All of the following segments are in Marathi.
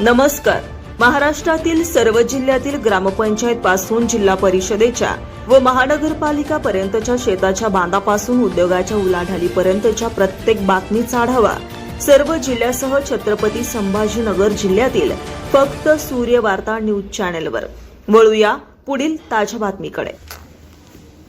नमस्कार. महाराष्ट्रातील सर्व जिल्ह्यातील ग्रामपंचायत पासून जिल्हा परिषदेच्या व महानगरपालिका पर्यंतच्या शेताच्या बांधापासून उद्योगाच्या उलाढालीपर्यंतच्या प्रत्येक बातमीचा आढावा सर्व जिल्ह्यासह छत्रपती संभाजीनगर जिल्ह्यातील फक्त सूर्य वार्ता न्यूज चॅनेलवर. वळूया पुढील ताज्या बातमीकडे.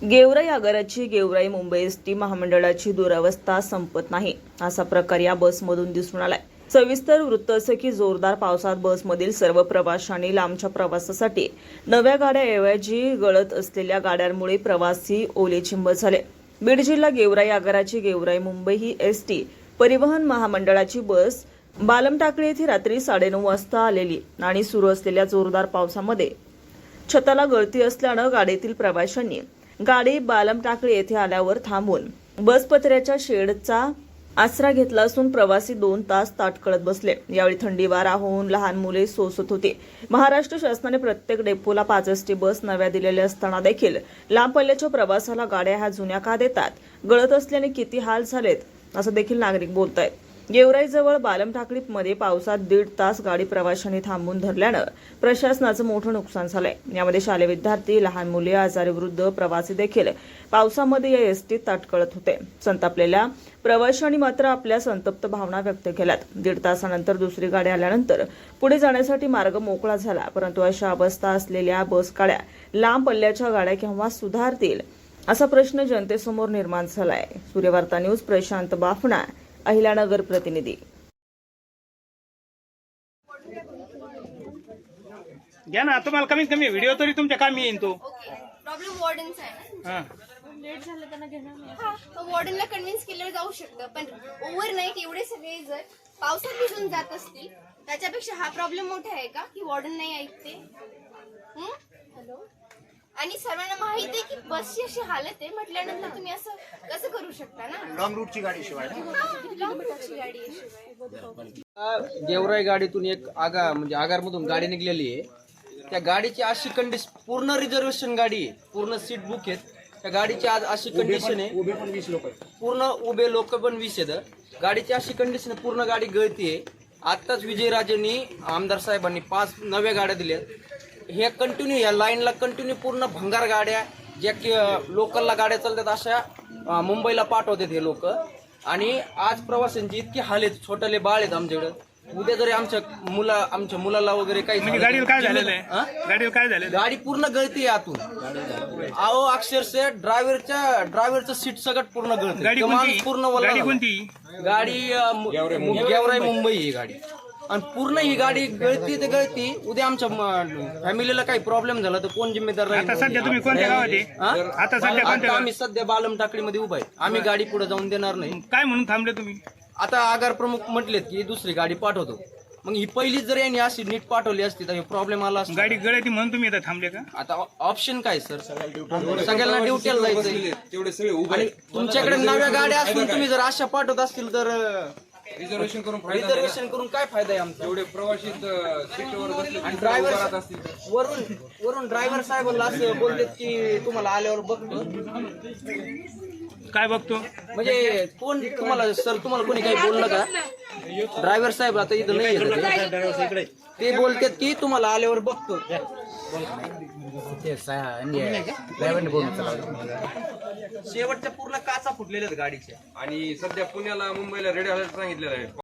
गेवराई आगाराची गेवराई मुंबई एसटी महामंडळाची दुरावस्था संपत नाही असा प्रकार या बसमधून दिसून आलाय. सविस्तर वृत्त असं की जोरदार पावसात बसमधील सर्व प्रवाशांनी लांबच्या प्रवासासाठी नव्या गाड्याऐवजी गळत असलेल्या गाड्यांमुळे प्रवासी ओलेचिंब झाले. बीड जिल्हा गेवराई आगाराची गेवराई मुंबई ही एस टी परिवहन महामंडळाची बस बालमटाकळी येथे रात्री साडेनऊ वाजता आलेली आणि सुरू असलेल्या जोरदार पावसामध्ये छताला गळती असल्यानं गाडीतील प्रवाशांनी गाडी बालमटाकळी येथे आल्यावर थांबून बसपत्र्याच्या शेडचा आसरा घेतला असून प्रवासी दोन तास ताटकळत बसले. यावेळी थंडी वारा होऊन लहान मुले सोसत होती. महाराष्ट्र शासनाने प्रत्येक डेपोला पाच एसटी बस नव्या दिलेल्या असताना देखील लांब पल्ल्याच्या प्रवासाला गाड्या ह्या जुन्या का देतात? गळत असल्याने किती हाल झालेत? असं देखील नागरिक बोलतायत. गेवराईजवळ बालम पावसात दीड तास गाडी प्रवाशांनी थांबून धरल्यानं प्रशासनाचं मोठं नुकसान झालंय. यामध्ये शालेय विद्यार्थी लहान मुले आजारी वृद्ध प्रवासी देखील पावसामध्ये या एसटीत ताटकळत होते. संतापलेल्या प्रवाशांनी मात्र आपल्या संतप्त भावना व्यक्त केल्यात. दीड तासानंतर दुसरी गाडी आल्यानंतर पुढे जाण्यासाठी मार्ग मोकळा झाला परंतु अशा अवस्था असलेल्या बस गाड्या लांब पल्ल्याच्या गाड्या केव्हा सुधारतील असा प्रश्न जनतेसमोर निर्माण झालाय. सूर्यवार्ता न्यूज प्रशांत बाफणा अहिलानगर प्रतिनिधी. घ्या ना तुम्हाला कमीत कमी व्हिडिओ तरी तुमच्या कामी येईन तो. प्रॉब्लेम वॉर्डनचा आहे. ना हा हा तो वॉर्डनला कन्व्हिन्स केलं जाऊ शकतं पण ओव्हरनाईट एवढे सगळे जर पावसात भिजून जात असतील त्याच्यापेक्षा हा प्रॉब्लेम मोठा आहे का? की वॉर्डन नाही ऐकते? हॅलो आणि सर्वांना माहिती आहे की बसची अशी हालत आहे म्हटल्यानंतर तुम्ही असं कसं शकता ना? लॉंग रूटची गाडी शिवाय लॉंग रूटची गाडी आहे शिवाय. गेवराई गाडीतून एक आगा म्हणजे आगारमधून गाडी निघलेली आहे. त्या गाडीची अशी कंडिशन पूर्ण रिझर्वेशन गाडी आहे. पूर्ण सीट बुक आहेत. त्या गाडीची आज अशी कंडिशन आहे. उभे पण वीस लोक आहेत. पूर्ण उभे लोक पण वीस आहेत. गाडीची अशी कंडिशन आहे पूर्ण गाडी गळती आहे. आत्ताच विजयराजेंनी आमदार साहेबांनी पाच नव्या गाड्या दिल्या हे कंटिन्यू या लाईनला कंटिन्यू पूर्ण भंगार गाड्या ज्या की लोकलला गाड्या चालतात अशा मुंबईला पाठवतात हे लोक. आणि आज प्रवाशांची इतकी हाल आहेत छोटले बाळ आहेत आमच्याकडे. उद्या जरी आमच्या मुला आमच्या मुलाला वगैरे काही म्हणजे गाडीला काय झालेलं हा? आहे गाडीला काय झालेलं आहे? गाडी पूर्ण गळती आहे आतून. अहो अक्षरशः ड्रायव्हरच्या ड्रायव्हरचं सीट सगळं पूर्ण गळते गाडी पूर्ण गाडी. कोणती? गाडी गेवराई मुंबई ही गाडी. आणि पूर्ण ही गाडी गळती ते गळती उद्या आमच्या फॅमिलीला काही प्रॉब्लेम झाला तर कोण जिम्मेदार राहील? आता सध्या तुम्ही कोणत्या गावात आहे? हा? आता सध्या कोणत्या आता गावात? आम्ही सध्या बालम टाकडीमध्ये उभा आहे. आम्ही गाडी पुढे जाऊन देणार नाही. काय म्हणून थांबले तुम्ही? आता आगार प्रमुख म्हटलेत की दुसरी गाडी पाठवतो. मग ही पहिलीच जर यांनी अशी नीट पाठवली असती तर प्रॉब्लेम आला असता. गाडी गळती म्हणून तुम्ही इथं थांबले का? आता ऑप्शन काय सर सगळ्यांना ड्युटीला जायचंय. तेवढे सगळे उभे आणि तुमच्याकडे नव्या गाड्या असून तुम्ही जर अशा पाठवत असतील तर रिझर्वेशन करून फायदा नाही. रिझर्वेशन करून काय फायदा आहे आमचा? तेवढे प्रवासी इथं सीटवर बसले आणि उभं राहत ड्रायव्हर असतील. तर. वरून वरून ड्रायव्हर साहेबांना असं बोलतात की तुम्हाला आल्यावर बघतो. काय बघतो? म्हणजे कोण तुम्हाला सर तुम्हाला कोणी काही बोललं का? ड्रायव्हर साहेब आता इथं नाही ते. ते बोलतात की तुम्हाला आल्यावर बघतो शेवटच्या पूर्ण काचा फुटलेल्या आहेत गाडीच्या आणि सध्या पुण्याला मुंबईला रेड अलर्ट सांगितलेला आहे